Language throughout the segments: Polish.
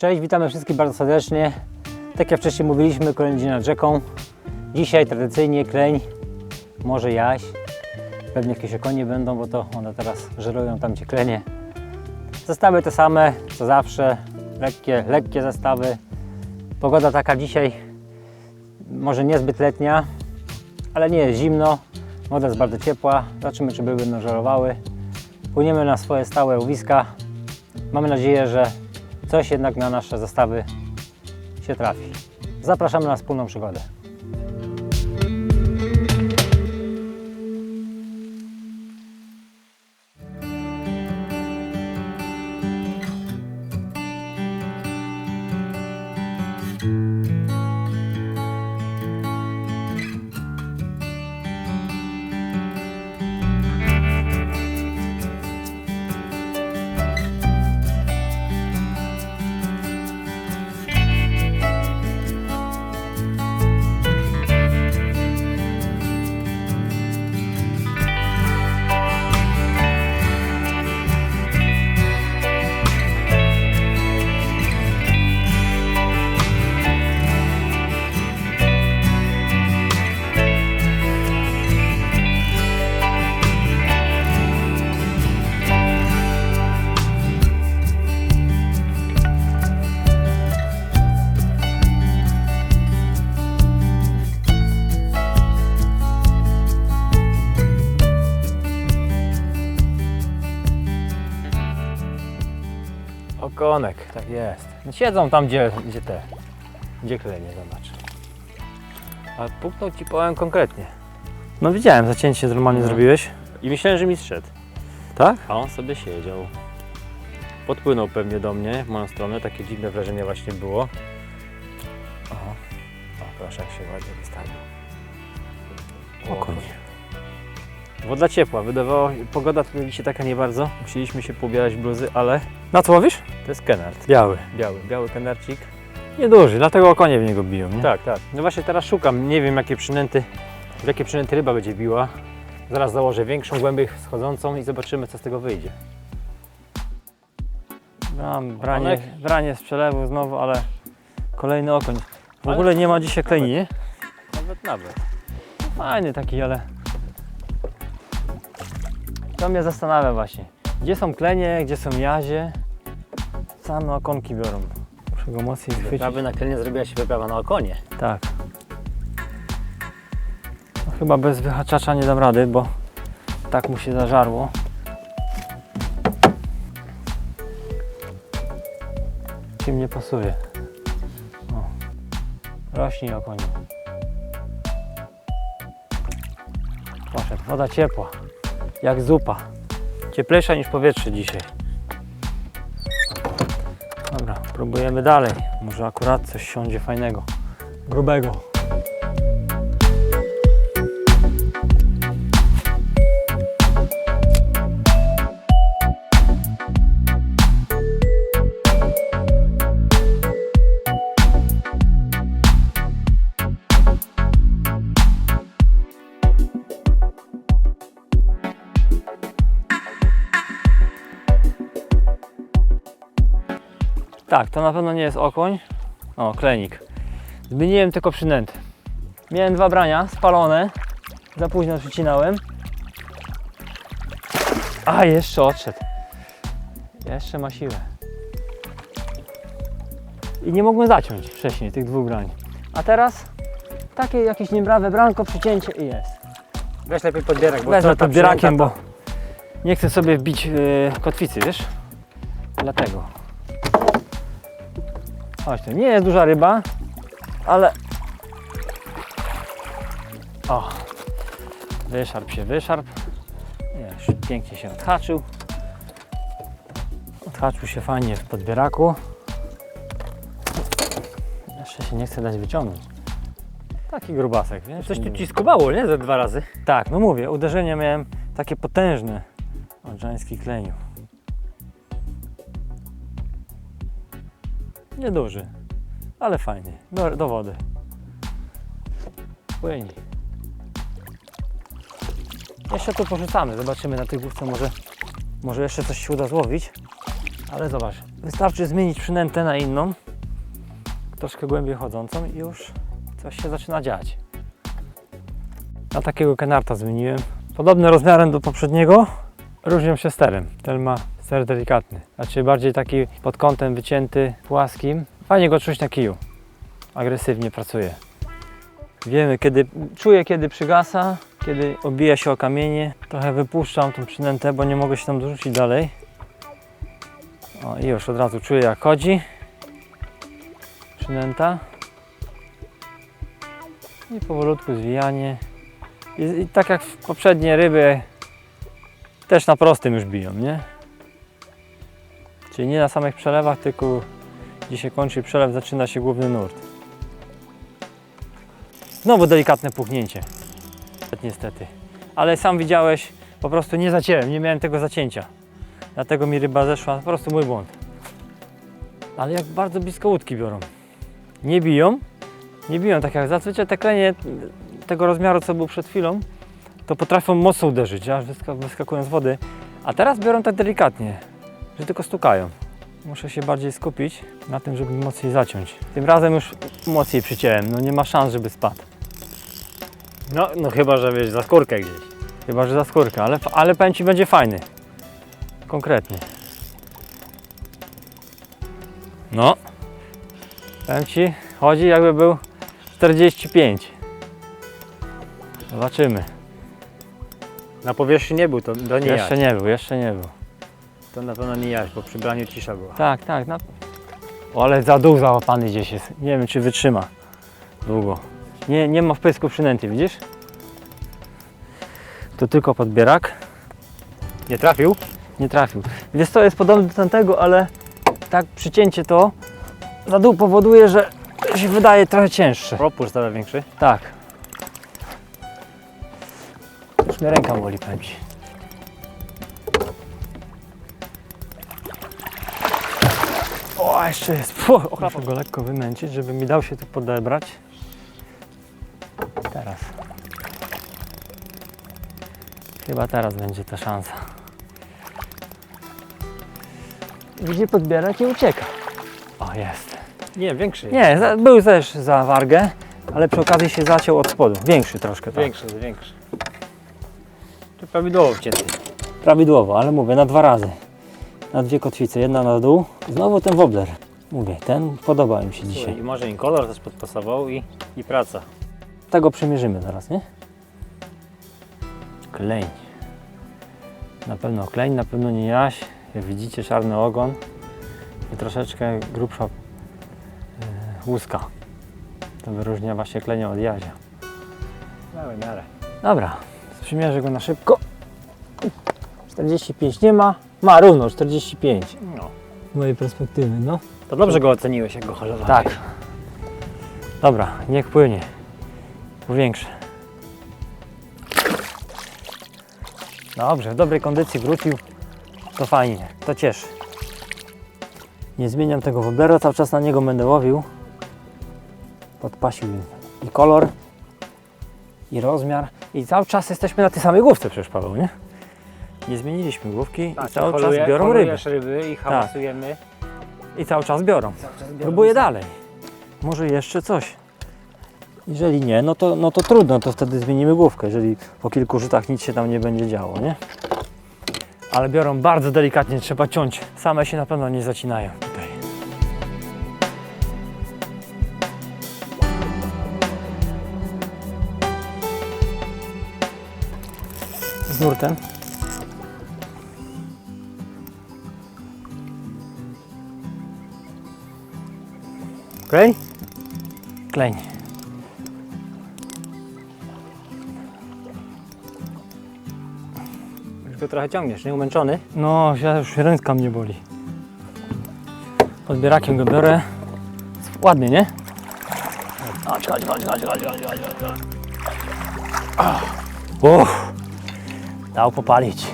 Cześć, witamy wszystkich bardzo serdecznie. Tak jak wcześniej mówiliśmy, kolejny dzień nad rzeką. Dzisiaj tradycyjnie kleń, może jaś. Pewnie jakieś okonie będą, bo to one teraz żerują tam gdzie klenie. Zestawy te same, co zawsze. Lekkie, lekkie zestawy. Pogoda taka dzisiaj, może niezbyt letnia, ale nie jest zimno. Woda jest bardzo ciepła. Zobaczymy, czy były będą żerowały. Płyniemy na swoje stałe łowiska. Mamy nadzieję, że coś jednak na nasze zestawy się trafi. Zapraszamy na wspólną przygodę. Tak jest. Siedzą tam, gdzie, gdzie te, gdzie klenie, zobacz. A puknął ci powiem konkretnie. No widziałem, zacięcie normalnie No. zrobiłeś. I myślałem, że mi zszedł. Tak? A on sobie siedział. Podpłynął pewnie do mnie, w moją stronę. Takie dziwne wrażenie właśnie było. O, o proszę, jak się ładnie wystawił. Okoń. Woda ciepła, wydawało pogoda tu dzisiaj taka nie bardzo. Musieliśmy się pobierać bluzy, ale Na co łowisz? To jest kenard. Biały. Biały, biały kenarcik. Nieduży, dlatego okonie w niego biją, nie? Tak, tak. No właśnie teraz szukam, nie wiem jakie przynęty, w jakie przynęty ryba będzie biła. Zaraz założę większą, głębiej schodzącą i zobaczymy co z tego wyjdzie. Mam branie, Okonek? branie z przelewu znowu, ale kolejny okoń. W Ale- ogóle nie ma dzisiaj kleni, nie? Nawet, nawet. Fajny taki, ale... To mnie zastanawia właśnie. Gdzie są klenie, gdzie są jazie? Same okonki biorą. Muszę go mocniej chwycić. Wyprawy na klenie zrobiła się wyprawa na okonie. Tak. No, chyba bez wyhaczacza nie dam rady, bo tak mu się zażarło. Czym nie pasuje. O. Rośnij o koniu. Poszedł. Woda ciepła. Jak zupa. Cieplejsza niż powietrze dzisiaj. Próbujemy dalej. Może akurat coś siądzie fajnego. Grubego. Tak, to na pewno nie jest okoń. O, klenik. Zmieniłem tylko przynęty. Miałem dwa brania spalone. Za późno przycinałem. A, jeszcze odszedł. Jeszcze ma siłę. I nie mogłem zaciąć wcześniej tych dwóch brań. A teraz takie jakieś niebrawe branko, przycięcie i jest. Weź lepiej podbierak, bo ta podbierakiem, bo nie chcę sobie wbić yy, kotwicy, wiesz? Dlatego. Chodź tu, nie jest duża ryba, ale... O! Wyszarp się, wyszarp. Już pięknie się odhaczył. Odhaczył się fajnie w podbieraku. Jeszcze się nie chce dać wyciągnąć. Taki grubasek, wiesz? Coś tu ci skubało, nie? Ze dwa razy. Tak, no mówię, uderzenie miałem takie potężne od żański kleniu. Nieduży, ale fajny, do, do wody. Płyń. Jeszcze tu porzucamy, zobaczymy na tej główce, może, może jeszcze coś się uda złowić. Ale zobacz, Wystarczy zmienić przynętę na inną, troszkę głębiej chodzącą i już coś się zaczyna dziać. Na takiego kenarta zmieniłem. Podobny rozmiarem do poprzedniego, różnią się sterem. Ten ma ster delikatny, znaczy bardziej taki pod kątem wycięty, płaskim. Fajnie go czuć na kiju. Agresywnie pracuje. Wiemy kiedy, czuję kiedy przygasa, kiedy obija się o kamienie. Trochę wypuszczam tą przynętę, bo nie mogę się tam dorzucić dalej. O i już od razu czuję jak chodzi. Przynęta. I powolutku zwijanie. I, I tak jak w poprzednie ryby też na prostym już biją, nie? Czyli nie na samych przelewach, tylko gdzie się kończy przelew, zaczyna się główny nurt. Znowu delikatne puchnięcie. Niestety. Ale sam widziałeś, po prostu nie zacięłem, nie miałem tego zacięcia. Dlatego mi ryba zeszła, po prostu mój błąd. Ale jak bardzo blisko łódki biorą. Nie biją, nie biją tak jak zazwyczaj te klenie tego rozmiaru, co był przed chwilą, to potrafią mocno uderzyć, aż wyska- wyskakują z wody. A teraz biorą tak delikatnie, że tylko stukają. Muszę się bardziej skupić na tym, żeby mocniej zaciąć. Tym razem już mocniej przyciąłem, no nie ma szans, żeby spadł. No, no chyba, że wiesz, za skórkę gdzieś. Chyba, że za skórkę, ale, ale powiem Ci, będzie fajny. Konkretnie. No. Powiem Ci, chodzi jakby był 45. Zobaczymy. Na powierzchni nie był, to, to nie Jeszcze nie był, jeszcze nie był. To na pewno nie jaś, bo przy braniu cisza była. Tak, tak. No. O, ale za dół załapany gdzieś jest. Nie wiem, czy wytrzyma długo. Nie, nie ma w pysku przynęty, widzisz? To tylko podbierak. Nie trafił? Nie trafił. Wiesz to jest podobne do tamtego, ale tak przycięcie to za dół powoduje, że się wydaje trochę cięższe. Propusz trochę większy. Tak. Już mnie ręka boli, powiem Ci. O, a jeszcze jest. Fu, muszę go lekko wymęcić, żeby mi dał się tu podebrać. Teraz. Chyba teraz będzie ta szansa. Widzi podbierać i ucieka. O, jest. Nie, większy. Nie, za- był też za wargę, ale przy okazji się zaciął od spodu. Większy troszkę, tak. Większy, większy. To prawidłowo wcięty. Prawidłowo, ale mówię, na dwa razy. Na dwie kotwice, jedna na dół. Znowu ten wobbler. Mówię, ten podoba mi się dzisiaj. Słuchaj, I może im kolor też podpasował i, i praca. Tego przymierzymy zaraz, nie? Kleń. Na pewno kleń, na pewno nie jaś. Jak widzicie, czarny ogon i troszeczkę grubsza e, łuska. To wyróżnia właśnie klenia od jazia. Miarę, miarę. Dobra, przymierzę go na szybko. 45 nie ma, ma równo 45 No. z mojej perspektywy, no. To dobrze go oceniłeś, jak go holowałeś. Tak. Dobra, niech płynie. Powiększę. Dobrze, w dobrej kondycji wrócił. To fajnie, to cieszy. Nie zmieniam tego woblera, cały czas na niego będę łowił. Podpasił i kolor, i rozmiar. I cały czas jesteśmy na tej samej główce przecież, Paweł, nie? Nie zmieniliśmy główki Tak, i cały czas holuje- biorą ryby. ryby i hałasujemy. I cały czas biorą. Próbuję dalej. Może jeszcze coś. Jeżeli nie, no to, no to trudno, to wtedy zmienimy główkę, jeżeli po kilku rzutach nic się tam nie będzie działo, nie? Ale biorą bardzo delikatnie, trzeba ciąć. Same się na pewno nie zacinają tutaj. Z nurtem. Okej? Kleń. Już go trochę ciągniesz, nie? Umęczony? No, ja już ręka mnie boli. Podbierakiem go biorę. Ładnie, nie? Chodź, chodź, chodź, chodź, chodź, chodź, chodź. Uff, dał popalić.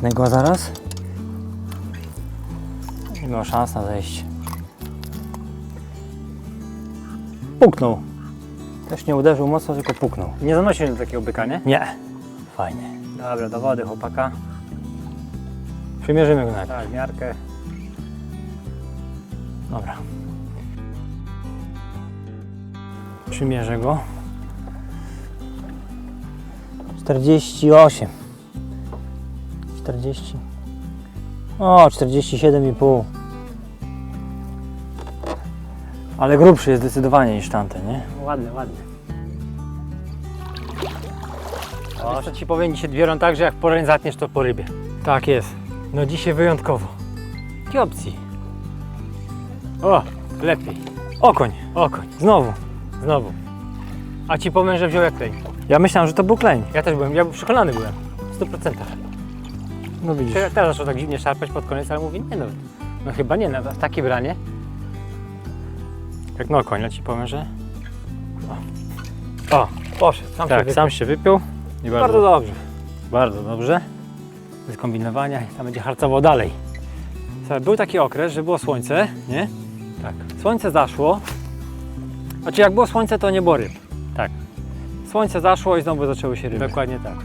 Wypnę go zaraz. Nie miał szans na zejście. puknął. Też nie uderzył mocno, tylko puknął. Nie zanosił do takiego byka, nie? Nie. Fajnie. Dobra, do wody chłopaka. Przymierzymy go najpierw. Tak, miarkę. Dobra. Przymierzę go. 48. 40. O, 47,5. Ale grubszy jest zdecydowanie niż tamten, nie? Ładny, ładny. O, co ci powiem, dzisiaj biorą tak, że jak poreń zatniesz, to po rybie. Tak jest. No dzisiaj wyjątkowo. Jakie opcji? O, lepiej. Okoń. Okoń. Znowu. Znowu. A ci powiem, że wziął jak klej. Ja myślałem, że to był kleń. Ja też byłem, ja przekonany byłem. W 100%. No widzisz. Teraz zaczął tak dziwnie szarpać pod koniec, ale mówię, nie no, no chyba nie, no, w takie branie. Jak no koń, ja ci powiem, że... O, poszedł, sam się Tak, wypił. sam się wypiął. I Bardzo bardzo, dobrze. bardzo dobrze. Bez kombinowania i tam będzie harcował dalej. Słuchaj, Był taki okres, że było słońce, nie? Tak. Słońce zaszło. Znaczy jak było słońce, to nie było ryb. Tak. Słońce zaszło i znowu zaczęły się ryby. Dokładnie tak.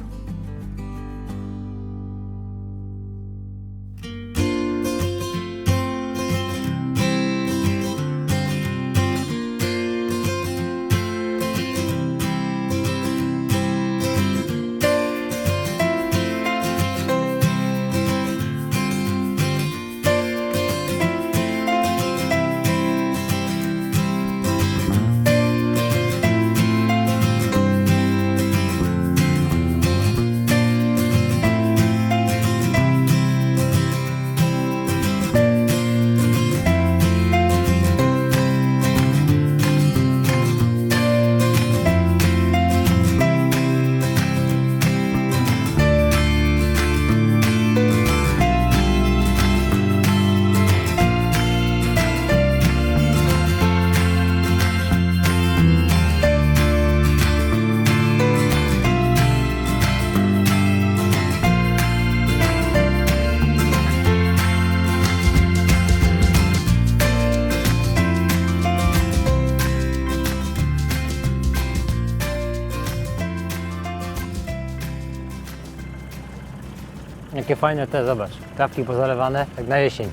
Jakie fajne te, zobacz. Trawki pozalewane, jak na jesień.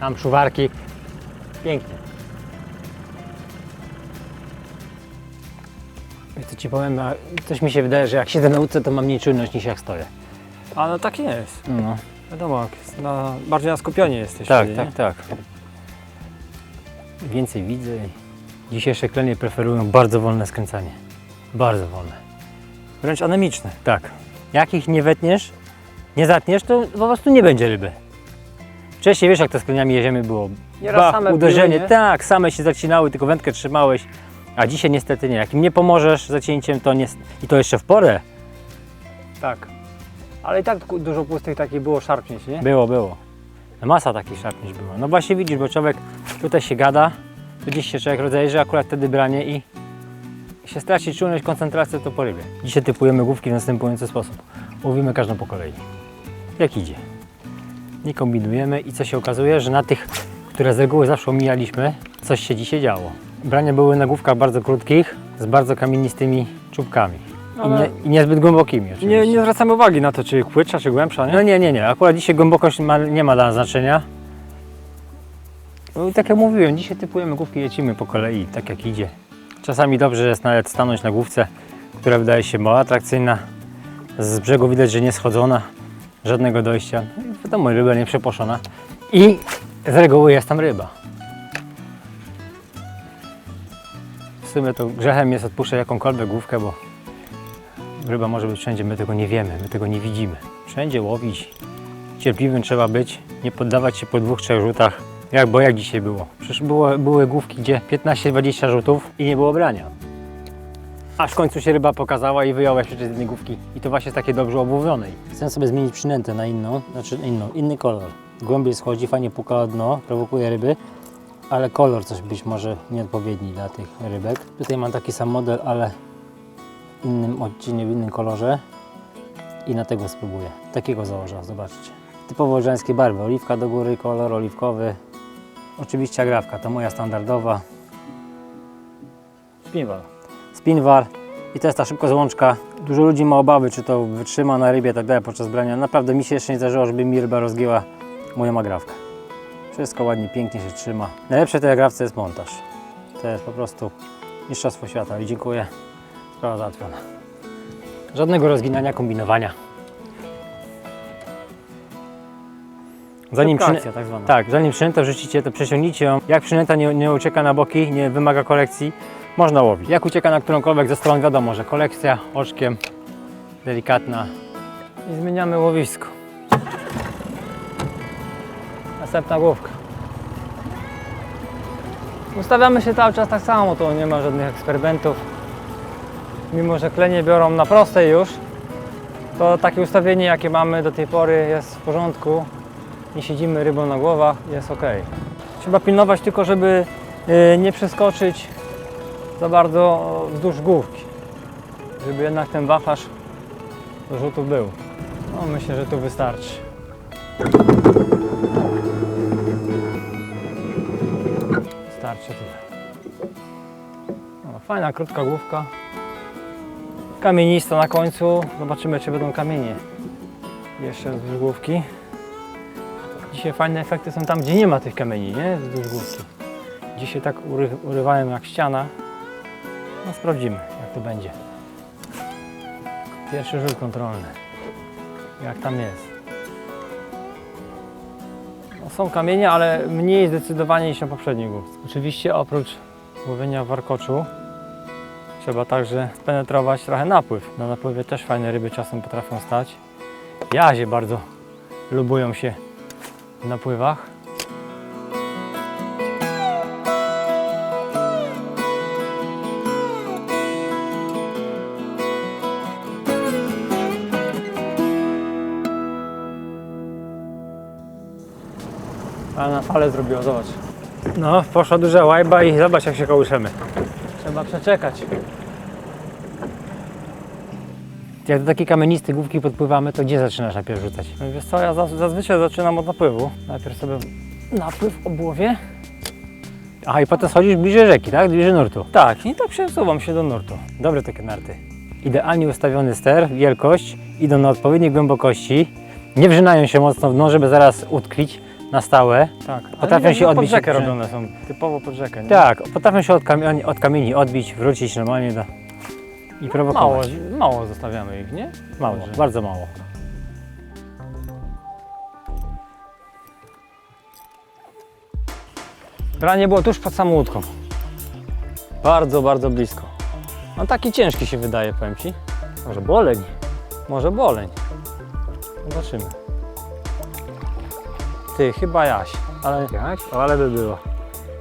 Tam szuwarki. Pięknie. Co ci powiem, coś mi się wydaje, że jak siedzę na łódce, to mam mniej czujność niż jak stoję. A no tak jest. No. Wiadomo, jak jest na, bardziej na skupionie jesteś. Tak, wtedy, tak, tak. Więcej widzę. i Dzisiejsze klenie preferują bardzo wolne skręcanie. Bardzo wolne. Wręcz anemiczne. Tak. Jak ich nie wetniesz, nie zatniesz, to po prostu nie będzie ryby. Wcześniej wiesz jak to z kleniami jeziemy było. Nieraz Bach, same uderzenie, były, nie? tak, same się zacinały, tylko wędkę trzymałeś. A dzisiaj niestety nie. Jak im nie pomożesz zacięciem, to nie, i to jeszcze w porę. Tak. Ale i tak dużo pustych takich było szarpnięć, nie? Było, było. No Masa takich szarpnięć była. No właśnie widzisz, bo człowiek tutaj się gada, to gdzieś się człowiek rozejrzy, akurat wtedy branie i się straci czujność, koncentrację, to po rybie. Dzisiaj typujemy główki w następujący sposób. Łowimy każdą po kolei. Jak idzie. Nie kombinujemy i co się okazuje, że na tych, które z reguły zawsze omijaliśmy, coś się dzisiaj działo. Brania były na główkach bardzo krótkich, z bardzo kamienistymi czubkami. I, nie, I niezbyt głębokimi oczywiście. Nie, nie zwracamy uwagi na to, czy płytsza, czy głębsza, nie? No nie, nie, nie. Akurat dzisiaj głębokość ma, nie ma dla nas znaczenia. No, i tak jak mówiłem, dzisiaj typujemy główki, lecimy po kolei, tak jak idzie. Czasami dobrze jest nawet stanąć na główce, która wydaje się mało atrakcyjna. Z brzegu widać, że nie schodzona, żadnego dojścia. No i wiadomo, ryba nie przeposzona. I z reguły jest tam ryba. W sumie to grzechem jest odpuszczać jakąkolwiek główkę, bo Ryba może być wszędzie, my tego nie wiemy, my tego nie widzimy. Wszędzie łowić, cierpliwym trzeba być, nie poddawać się po dwóch, trzech rzutach, jak, bo jak dzisiaj było. Przecież było, były główki, gdzie 15-20 rzutów i nie było brania. Aż w końcu się ryba pokazała i wyjąłeś jeszcze z jednej główki. I to właśnie z takiej dobrze obłowionej. Chcę sobie zmienić przynętę na inną, znaczy inną, inny kolor. Głębiej schodzi, fajnie puka o dno, prowokuje ryby, ale kolor coś być może nieodpowiedni dla tych rybek. Tutaj mam taki sam model, ale innym odcieniu, w innym kolorze i na tego spróbuję. Takiego założę, zobaczcie. Typowo żeńskie barwy, oliwka do góry, kolor oliwkowy. Oczywiście agrawka, to moja standardowa. Spinwal. Spinwar i to jest ta szybko złączka. Dużo ludzi ma obawy, czy to wytrzyma na rybie tak dalej podczas brania. Naprawdę mi się jeszcze nie zdarzyło, żeby mi ryba rozgięła moją agrawkę. Wszystko ładnie, pięknie się trzyma. Najlepsze w tej agrawce jest montaż. To jest po prostu mistrzostwo świata i dziękuję. Sprawa załatwiona. Żadnego rozginania, kombinowania. Zanim akcja tak zwana. tak, zanim przynętę wrzucicie, to przeciągnijcie ją. Jak przynęta nie, nie ucieka na boki, nie wymaga korekcji, można łowić. Jak ucieka na którąkolwiek ze stron, wiadomo, że kolekcja oczkiem delikatna. I zmieniamy łowisko. Następna główka. Ustawiamy się cały czas tak samo, tu nie ma żadnych eksperymentów. Mimo, że klenie biorą na prostej już, to takie ustawienie jakie mamy do tej pory jest w porządku. Nie siedzimy rybą na głowach, jest ok. Trzeba pilnować tylko, żeby y, nie przeskoczyć za bardzo wzdłuż główki. Żeby jednak ten wachlarz do rzutu był. No myślę, że tu wystarczy. Starczy tyle. No, fajna, krótka główka. Kamienista na końcu. Zobaczymy, czy będą kamienie jeszcze wzdłuż główki. Dzisiaj fajne efekty są tam, gdzie nie ma tych kamieni, nie? Wzdłuż główki. Dzisiaj tak ury, urywałem jak ściana. No sprawdzimy, jak to będzie. Pierwszy rzut kontrolny. Jak tam jest. No, są kamienie, ale mniej zdecydowanie niż na poprzedniej główce. Oczywiście oprócz łowienia w warkoczu trzeba także spenetrować trochę napływ. Na napływie też fajne ryby czasem potrafią stać. Jazie bardzo lubują się w napływach. Ale zrobiło, zobacz. No, poszła duża łajba i zobacz jak się kołyszemy. Trzeba przeczekać. Jak do takiej kamienistej główki podpływamy, to gdzie zaczynasz najpierw rzucać? No Wiesz co, ja zaz- zazwyczaj zaczynam od napływu. Najpierw sobie napływ obłowię. Aha, i potem schodzisz bliżej rzeki, tak? Bliżej nurtu. Tak, i tak przesuwam się do nurtu. Dobre takie narty. Idealnie ustawiony ster, wielkość, idą na odpowiedniej głębokości, nie wrzynają się mocno w dno, żeby zaraz utkwić na stałe. Tak. Potrafią się odbić Pod rzekę od- robione są, typowo pod rzekę. Nie? Tak, potrafią się od, kamieni, od kamieni odbić, wrócić normalnie do... i Mało, prowokować. mało zostawiamy ich, nie? Mało, Dobrze. bardzo mało. Branie było tuż pod samą łódką. Bardzo, bardzo blisko. On taki ciężki się wydaje, powiem Ci. Może boleń. Może boleń. Zobaczymy. Ty, chyba jaś. Ale Jak? O, ale by było.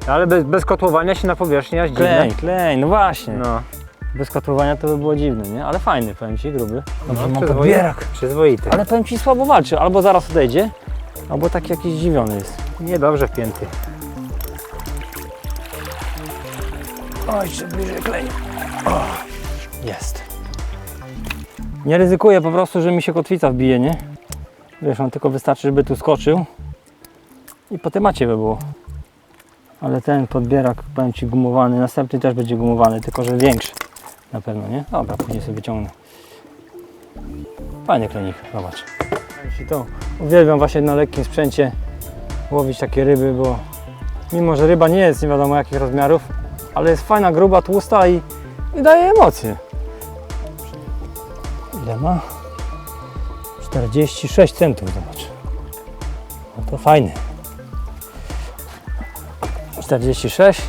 Ale bez, bez kotłowania się na powierzchni aż dziwne. kleń, kleń, no właśnie. No, Bez kotłowania to by było dziwne, nie? Ale fajny, powiem Ci, gruby. Dobrze, mam przyzwoity. podbierak. Przyzwoity. Ale powiem Ci, słabo walczy. Albo zaraz odejdzie, albo taki jakiś zdziwiony jest. Niedobrze wpięty. O, jeszcze bliżej klej. Jest. Nie ryzykuję po prostu, że mi się kotwica wbije, nie? Wiesz, on tylko wystarczy, żeby tu skoczył i po temacie by było. Ale ten podbierak, powiem Ci, gumowany, następny też będzie gumowany, tylko że większy na pewno, nie? Dobra, później sobie wyciągnę. Fajny klenik, zobacz. Ci to, uwielbiam właśnie na lekkim sprzęcie łowić takie ryby, bo mimo, że ryba nie jest nie wiadomo jakich rozmiarów, ale jest fajna, gruba, tłusta i, i daje emocje. Ile ma? 46 centów, zobacz. No to fajny. 46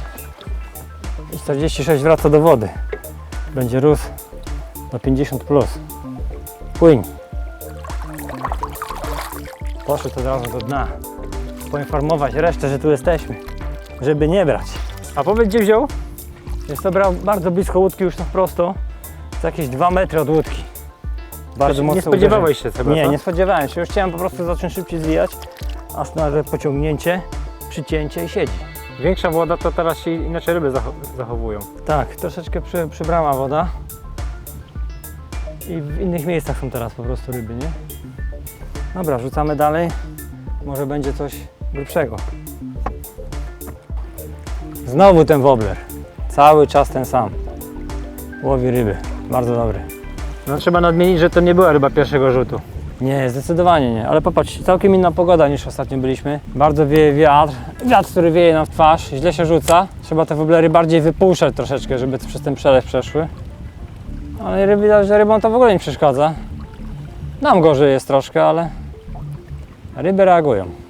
i 46 wraca do wody. Będzie rósł do 50 plus. Płyń. Poszedł od razu do dna. Poinformować resztę, że tu jesteśmy, żeby nie brać. A powiedz, gdzie wziął? Jest to brał bardzo blisko łódki, już tak prosto. To jakieś 2 metry od łódki. Bardzo nie mocno spodziewałeś się tego, Nie, nie spodziewałem się. Już chciałem po prostu zacząć szybciej zwijać. A nagle pociągnięcie, przycięcie i siedzi. Większa woda to teraz się inaczej ryby zacho- zachowują. Tak, troszeczkę przy, przybrała woda. I w innych miejscach są teraz po prostu ryby, nie? Dobra, rzucamy dalej. Może będzie coś grubszego. Znowu ten wobbler. Cały czas ten sam. łowi ryby. Bardzo dobry. No trzeba nadmienić, że to nie była ryba pierwszego rzutu. Nie, zdecydowanie nie, ale popatrz, całkiem inna pogoda niż ostatnio byliśmy. Bardzo wieje wiatr, wiatr, który wieje nam w twarz, źle się rzuca. Trzeba te woblery bardziej wypuszczać troszeczkę, żeby przez ten przelew przeszły. Ale ryby, widać, że rybom to w ogóle nie przeszkadza. Nam gorzej jest troszkę, ale ryby reagują.